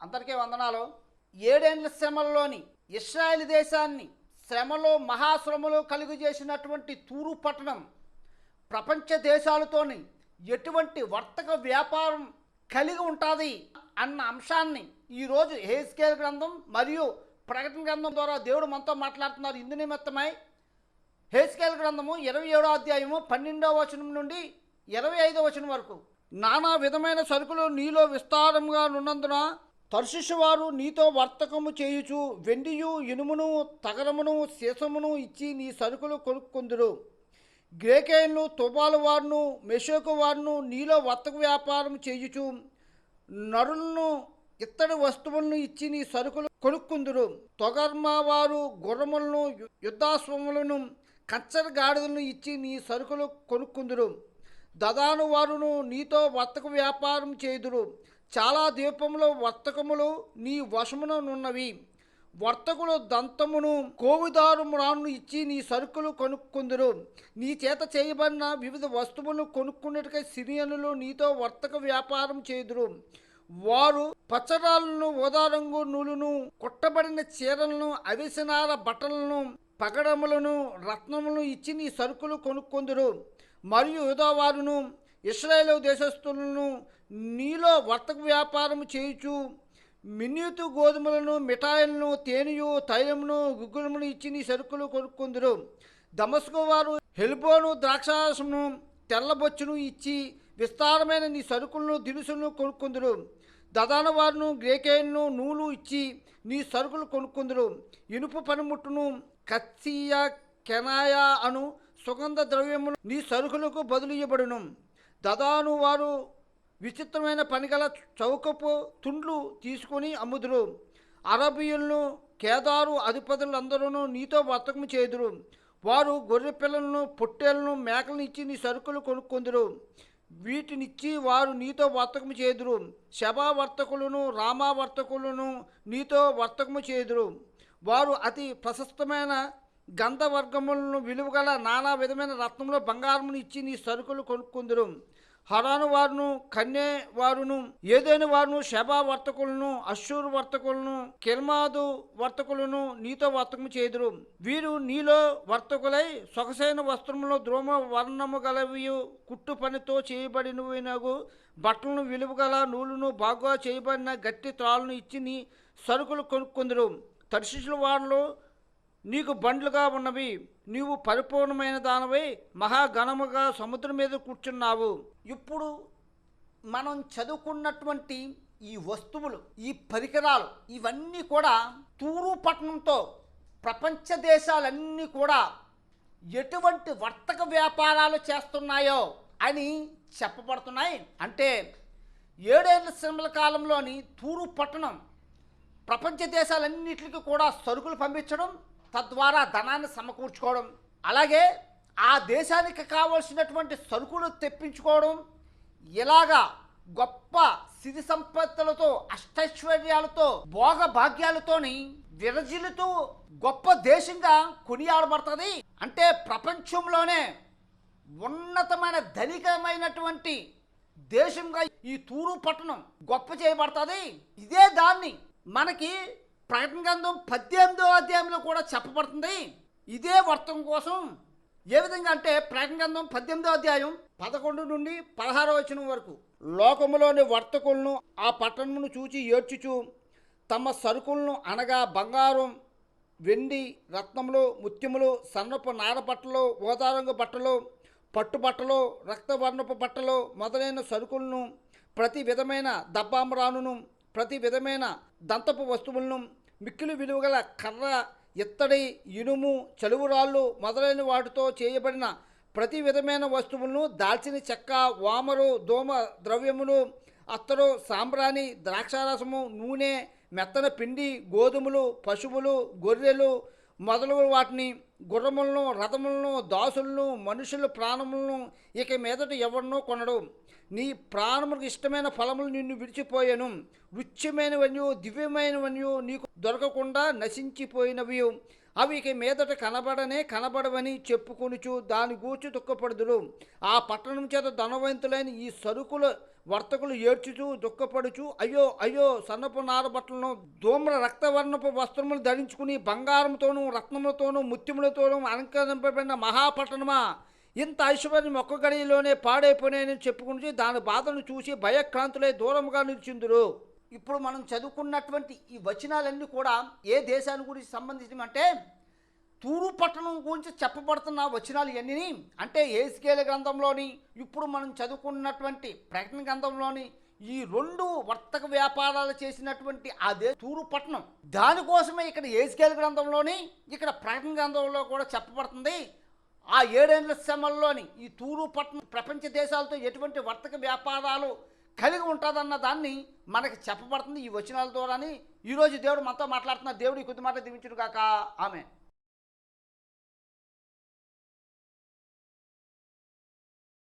అందరికీ వందనాలు. ఏడేండ్ల శ్రమల్లోని ఇస్రాయేల్ దేశాన్ని శ్రమలో మహాశ్రమలో కలుగు చేసినటువంటి తూరు పట్టణం ప్రపంచ దేశాలతోని ఎటువంటి వర్తక వ్యాపారం కలిగి ఉంటుంది అన్న అంశాన్ని ఈరోజు హేస్కేల్ గ్రంథం మరియు ప్రకటన గ్రంథం ద్వారా దేవుడు మనతో మాట్లాడుతున్నారు. ఇందు నిమిత్తమై హేస్కేల్ గ్రంథము ఇరవై ఏడో అధ్యాయము పన్నెండవ వచనం నుండి ఇరవై ఐదో వచనం వరకు నానా విధమైన సరుకులు నీలో విస్తారంగా ఉన్నందున తర్షిషు వారు నీతో వర్తకము చేయుచు వెండియు ఇనుమును తగరమును సీసమును ఇచ్చి నీ సరుకులు కొనుక్కుందురు. గ్రేకేయులను తుబాలు వారును మెషోకు వారును నీలో వర్తక వ్యాపారం చేయుచు నరులను ఇత్తడి వస్తువులను ఇచ్చి నీ సరుకులు కొనుక్కుందురు. తొగర్మ వారు గుర్రములను యుద్ధాశ్వములను కచ్చర గాడిదలను ఇచ్చి నీ సరుకులు కొనుక్కుందురు. దదాను వారును నీతో వర్తక వ్యాపారం చేయుదురు. చాలా దీపములు వర్తకములు నీ వశముననున్నవి వర్తకులు దంతమును కోవిదారుమురాను ఇచ్చి నీ సరుకులు కొనుక్కుందురు. నీ చేత చేయబడిన వివిధ వస్తువులను కొనుక్కున్నట్టుగా సిరియనులు నీతో వర్తక వ్యాపారం చేదురు. వారు పచ్చరాలను ఓదారంగు నూలును కుట్టబడిన చీరలను అవిసనాల బట్టలను పగడములను రత్నములను ఇచ్చి నీ సరుకులు కొనుక్కొందురు. మరియు యుధవారును ఇస్రాయేల్ దేశస్థులను నీలో వర్తక వ్యాపారం చేయుచు మిన్యూతు గోధుమలను మిఠాయిలను తేనెయు తైలమును గుగ్గులమును ఇచ్చి నీ సరుకులు కొనుక్కుందురు. దమస్కు వారు హెల్బోను ద్రాక్షారసమును తెల్లబొచ్చును ఇచ్చి విస్తారమైన నీ సరుకులను దినుసులను కొనుక్కుందురు. దదాన వారును గ్రేకేన్ను నూలు ఇచ్చి నీ సరుకులు కొనుక్కుందురు. ఇనుపు పనిముట్టును కత్సియా కెనాయా అను సుగంధ ద్రవ్యమును నీ సరుకులకు బదులు ఇవ్వబడును దదాను వారు విచిత్రమైన పనిగల చౌకపు తుండ్లు తీసుకొని అమ్ముదురు. అరబియులను కేదారు అధిపతులందరూ నీతో వర్తకము చేదురు. వారు గొర్రె పిల్లలను పొట్టేలను మేకలను ఇచ్చి నీ సరుకులు కొనుక్కుందురు. వీటినిచ్చి వారు నీతో వర్తకము చేదురు. శబా వర్తకులను రామా వర్తకులను నీతో వర్తకము చేదురు. వారు అతి ప్రశస్తమైన గంధవర్గములను విలువగల నానా విధమైన రత్నములు బంగారమును ఇచ్చి నీ సరుకులు కొనుక్కుందురు. హరాను వారును కన్యే వారును ఏదైన వారును శబా వర్తకులను అశ్షూరు వర్తకులను కిల్మాదు వర్తకులను నీతో వర్తకము చేదురు. వీరు నీలో వర్తకులై సొగసైన వస్త్రములు ద్రోమ వర్ణము గలవి కుట్టు పనితో చేయబడినవినగు. బట్టలను విలువగల నూలును బాగా చేయబడిన గట్టి త్రాళ్ళను ఇచ్చి నీ సరుకులు కొనుక్కుందరు. తర్శిషుల వారిలో నీకు బండ్లుగా ఉన్నవి నీవు పరిపూర్ణమైన దానవై మహాఘనముగా సముద్రం మీద కూర్చున్నావు. ఇప్పుడు మనం చదువుకున్నటువంటి ఈ వస్తువులు ఈ పరికరాలు ఇవన్నీ కూడా తూరు పట్టణంతో ప్రపంచ దేశాలన్నీ కూడా ఎటువంటి వర్తక వ్యాపారాలు చేస్తున్నాయో అని చెప్పబడుతున్నాయి. అంటే ఏడేళ్ళ శ్రమల కాలంలోని తూరు పట్టణం ప్రపంచ దేశాలన్నిటికీ కూడా సరుకులు పంపించడం తద్వారా ధనాన్ని సమకూర్చుకోవడం అలాగే ఆ దేశానికి కావలసినటువంటి సరుకులు తెప్పించుకోవడం ఇలాగా గొప్ప సిరి సంపత్తులతో అష్టైశ్వర్యాలతో భోగ భాగ్యాలతోని విరజిల్లుతూ గొప్ప దేశంగా కొనియాడబడుతుంది. అంటే ప్రపంచంలోనే ఉన్నతమైన ధనికమైనటువంటి దేశంగా ఈ తూరు పట్టణం గొప్ప చేయబడుతుంది. ఇదే దాన్ని మనకి ప్రకటన గ్రంథం పద్దెనిమిదో అధ్యాయంలో కూడా చెప్పబడుతుంది. ఇదే వర్తం కోసం ఏ విధంగా అంటే ప్రకటన గ్రంథం పద్దెనిమిదో అధ్యాయం పదకొండు నుండి పదహారో వచనం వరకు లోకములోని వర్తకులను ఆ పట్టణమును చూచి ఏడ్చుచు తమ సరుకులను అనగా బంగారం వెండి రత్నములు ముత్యములు సన్నపు నార బట్టలు ఓదారంగు బట్టలు పట్టు బట్టలు రక్తవర్ణపు బట్టలు మొదలైన సరుకులను ప్రతి విధమైన దబ్బాంబరానును ప్రతి విధమైన దంతపు వస్తువులను మిక్కిలి విలువగల కర్ర ఇత్తడి ఇనుము చలువురాళ్ళు మొదలైన వాటితో చేయబడిన ప్రతి విధమైన వస్తువులను దాల్చిన చెక్క వామరు దోమ ద్రవ్యములు అత్తరు సాంబ్రాణి ద్రాక్షారసము నూనె మెత్తన పిండి గోధుమలు పశువులు గొర్రెలు మొదలగు వాటిని గుర్రములను రథములను దాసులను మనుషుల ప్రాణములను ఇక మీదట ఎవరినో కొనడు. నీ ప్రాణములకు ఇష్టమైన ఫలములు నిన్ను విడిచిపోయాను. రుచ్యమైనవన్నీ దివ్యమైనవన్నీ నీకు దొరకకుండా నశించిపోయినవి అవి ఇక మీదట కనబడనే కనబడవని చెప్పుకొనుచు దాని గూర్చి దుఃఖపడుదురు. ఆ పట్టణం చేత ధనవంతులైన ఈ సరుకుల వర్తకులు ఏడ్చుచు దుఃఖపడుచు అయ్యో అయ్యో సన్నపు నార బట్టలను ధూమ్ర రక్తవర్ణపు వస్త్రములు ధరించుకుని బంగారంతోనూ రత్నములతోనూ ముత్యములతోనూ అలంకరింపబడిన మహాపట్టణమా? ఇంత ఐశ్వర్యం ఒక్క గడిలోనే పాడైపోయినాయని చెప్పుకుని దాని బాధను చూసి భయక్రాంతులై దూరంగా నిలిచిందురు. ఇప్పుడు మనం చదువుకున్నటువంటి ఈ వచనాలన్నీ కూడా ఏ దేశాన్ని గురించి సంబంధించినవి అంటే తూరు పట్టణం గురించి చెప్పబడుతున్న వచనాలు ఇవన్నీ అంటే ఏసుకేల గ్రంథంలోని ఇప్పుడు మనం చదువుకున్నటువంటి ప్రకటన గ్రంథంలోని ఈ రెండు వర్తక వ్యాపారాలు చేసినటువంటి అదే తూరు పట్టణం. దానికోసమే ఇక్కడ ఏసుకేల గ్రంథంలోని ఇక్కడ ప్రకటన గ్రంథంలో కూడా చెప్పబడుతుంది. ఆ ఏడేళ్ళ శ్రమల్లోని ఈ తూరు పట్టణం ప్రపంచ దేశాలతో ఎటువంటి వర్తక వ్యాపారాలు కలిగి ఉంటుందన్న దాన్ని మనకి చెప్పబడుతుంది ఈ వచనాల ద్వారాని. ఈరోజు దేవుడు మనతో మాట్లాడుతున్న దేవుడి కొద్ది మాట దీవించుడు కాక ఆమె